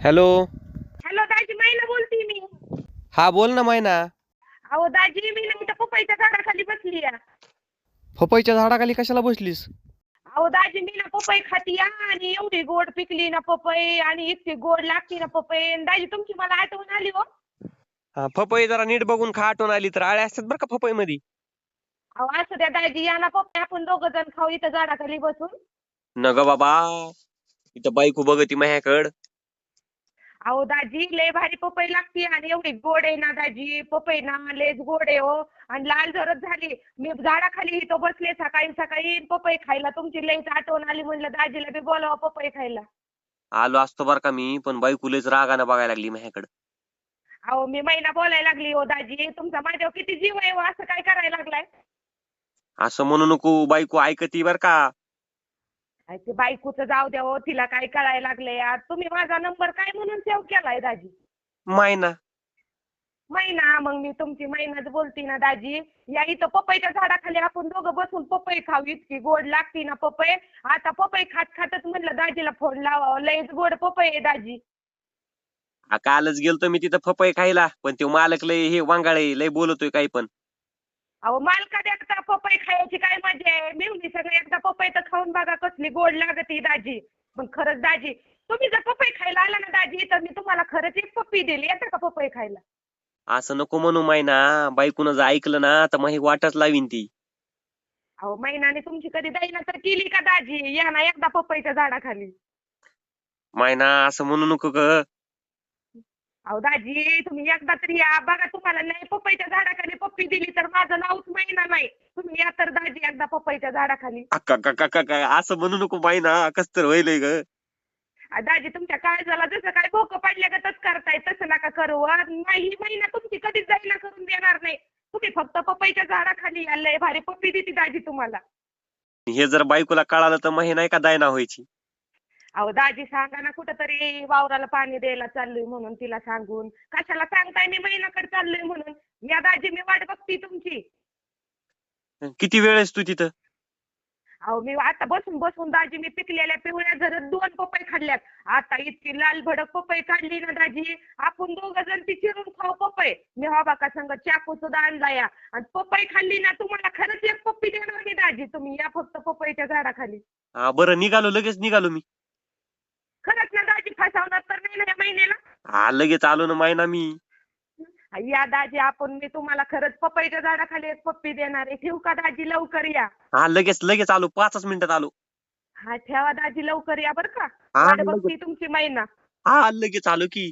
Hello. Hello दाजी महिला बोलते मी. हा बोल ना मैना अहो दाजी मी ना इथं पपईच्या झाडाखाली बसली पपईच्या झाडाखाली कशाला बसलीस? अहो दाजी मी ना पपई खाती या आणि एवढी गोड पिकली ना पपई आणि इतकी गोड लागती ना पपई. आणि दाजी तुमची मला आठवण आली हो. हा, पपई जरा नीट बघून खा आठवण आली तर. आळ्या असतात बरं का पपई मध्ये अहो असं द्या दाजी या ना पपई आपण दोघ जण खाऊ इथं झाडाखाली बसून. न ग बाबा इथं बायको बघती माझ्याकड. अहो दाजी लय भारी पपई लागती आणि एवढी गोड आहे ना दाजी. पपई ना लयच गोड आहे हो. आणि लाल जरद झाली. मी झाडाखाली इथं बसले सकाळी सकाळी पपई खायला तुमची लयच आठवण आली म्हणलं दाजीला बी बोलावं पपई खायला. आलो असतो बरं का मी पण बायको लयच रागानं बघायला लागली माझ्याकडे. अहो मी महिना बोलायला लागली हो दाजी. तुमचा माझ्यावर किती जीव आहे हो? असं काय करायला लागलाय? असं म्हणू नको बायको ऐकती बर का. अरे ते बायकोचं जाऊ द्या हो तिला काय कळायला लागलंय यार. तुम्ही माझा नंबर काय म्हणून सेव्ह केलाय दाजी? मायना महिना मग मी तुमची महिनाच बोलती ना दाजी. या इथं पपईच्या झाडाखाली आपण दोघं बसून पपई खाऊ इतकी गोड लागती ना पपई. आता पपई खात खातच म्हणलं दाजीला फोन लावावं. लयच गोड पपई आहे दाजी. हा, कालच गेलतो मी तिथं पपई खायला पण तो मालक लय हे वांगाळे लय बोलतोय काही पण. अहो मालकात एकदा पपई खायची काय मजा आहे मिळून सगळे एकदा पपई तर खाऊन बघा कसली गोड लागते दाजी. पण खरंच दाजी तुम्ही जर पपई खायला आला ना दाजी तर मी तुम्हाला खरंच एक पप्पी दिली. येता का पपई खायला? असं नको म्हणू मायना. बायकोनं जर ऐकलं ना तर मग वाटच लावीन ती. अहो महिनाने तुमची कधी दैना तर केली का दाजी? या ना एकदा पपईच्या झाडाखाली. मायना असं म्हणू नको ग. अहो दाजी तुम्ही एकदा तरी या. बघा तुम्हाला नाही पपईच्या झाडाखाली पप्पी दिली तर माझं नावच महिना नाही. या तर दाजी एकदा पपईच्या झाडाखाली. अक्का का का का का असं म्हणू नको मायना कस तर व्हायलंय ग. आ, दाजी तुमच्या काळजाला जसं काय भोकं पडल्या तसं करताय तसं नका करू आ, नाही ही महिना तुमची कधीच जाईना करून देणार नाही. तुम्ही फक्त पपईच्या झाडाखाली या लय भारी पप्पी देते दाजी तुम्हाला. हे जर बायकोला कळालं तर मग हे नाही का दायना व्हायची? अहो दाजी सांगा ना कुठंतरी वावराला पाणी द्यायला चाललोय म्हणून तिला सांगून. कशाला सांगताय मी महिनाकडे चाललोय म्हणून? या दाजी मी वाट बघती तुमची. किती वेळ तू तिथं? अहो मी आता बसून बसून दाजी मी पिकलेल्या पिवळ्या जरद दोन पपई खाल्ल्यात. आता इतकी लाल भडक पपई काढली ना दाजी. आपण दोघं जण ती चिरून खाऊ पपई. मी हा बाका संग चाकू सुद्धा आणला या आणि पपई खाल्ली ना तुम्हाला खरंच एक पप्पी देणार मी दाजी. तुम्ही या फक्त पपईच्या झाडाखाली. हा बरं निघालो लगेच निघालो मी. खरंच ना दाजी फसवणार तर नाही ना या महिन्याला? हा लगेच आलो ना मायना मी. या दाजी आपण मी तुम्हाला खरंच पपईच्या झाडाखाली एक पप्पी देणार आहे. ठेवू का दाजी? लवकर या. हा लगेच लगेच आलो. पाचच मिनिटात आलो. हा ठेवा दाजी लवकर या बरं का. हा वाट लगेच. बघती तुमची महिना हा लगेच आलो की.